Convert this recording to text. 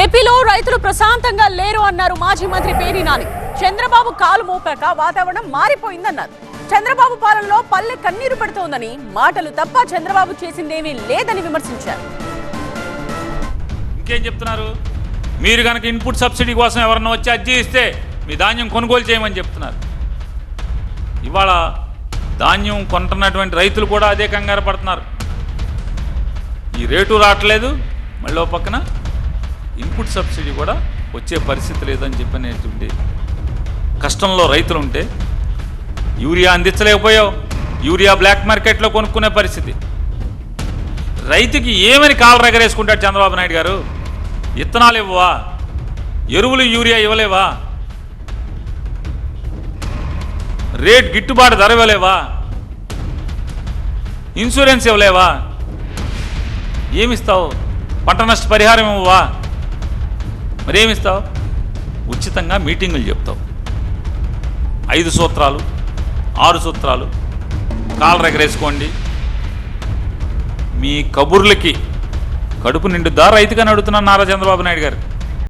ఏపీలో రైతులు ప్రశాంతంగా లేరు అన్నారు మాజీ మంత్రి పేరి నాని. చంద్రబాబు కాలు మోపాక వాతావరణం మారిపోయిందన్నారు. చంద్రబాబు పాలనలో పల్లె కన్నీరు పెడుతోందని మాటలు తప్ప చంద్రబాబు చేసిందేమీ లేదని విమర్శించారు. ఇంకేం చెప్తున్నారు? మీరు కనుక ఇన్పుట్ సబ్సిడీ కోసం ఎవరన్నా వచ్చి అర్జీ ఇస్తే మీ ధాన్యం కొనుగోలు చేయమని చెప్తున్నారు. ఇవాళ ధాన్యం కొంటున్నటువంటి రైతులు కూడా అదే కంగారు పడుతున్నారు. ఈ రేటు రావట్లేదు. మళ్ళీ పక్కన ఇన్పుట్ సబ్సిడీ కూడా వచ్చే పరిస్థితి లేదని చెప్పనేటువంటి కష్టంలో రైతులు ఉంటే యూరియా అందించలేకపోయావు. యూరియా బ్లాక్ మార్కెట్లో కొనుక్కునే పరిస్థితి. రైతుకి ఏమని కాలు రగరేసుకుంటాడు చంద్రబాబు నాయుడు గారు? విత్తనాలు ఇవ్వవా? ఎరువులు యూరియా ఇవ్వలేవా? రేట్ గిట్టుబాటు ధర ఇవ్వలేవా? ఇన్సూరెన్స్ ఇవ్వలేవా? ఏమిస్తావు? పంట నష్ట పరిహారం ఇవ్వవా? మరేమిస్తావు? ఉచితంగా మీటింగులు చెప్తావు. ఐదు సూత్రాలు ఆరు సూత్రాలు కాలర్ ఎగరేసుకోండి మీ కబుర్లకి కడుపు నిండుదా రైతుగా అడుగుతున్నాను నారా చంద్రబాబు నాయుడు గారు.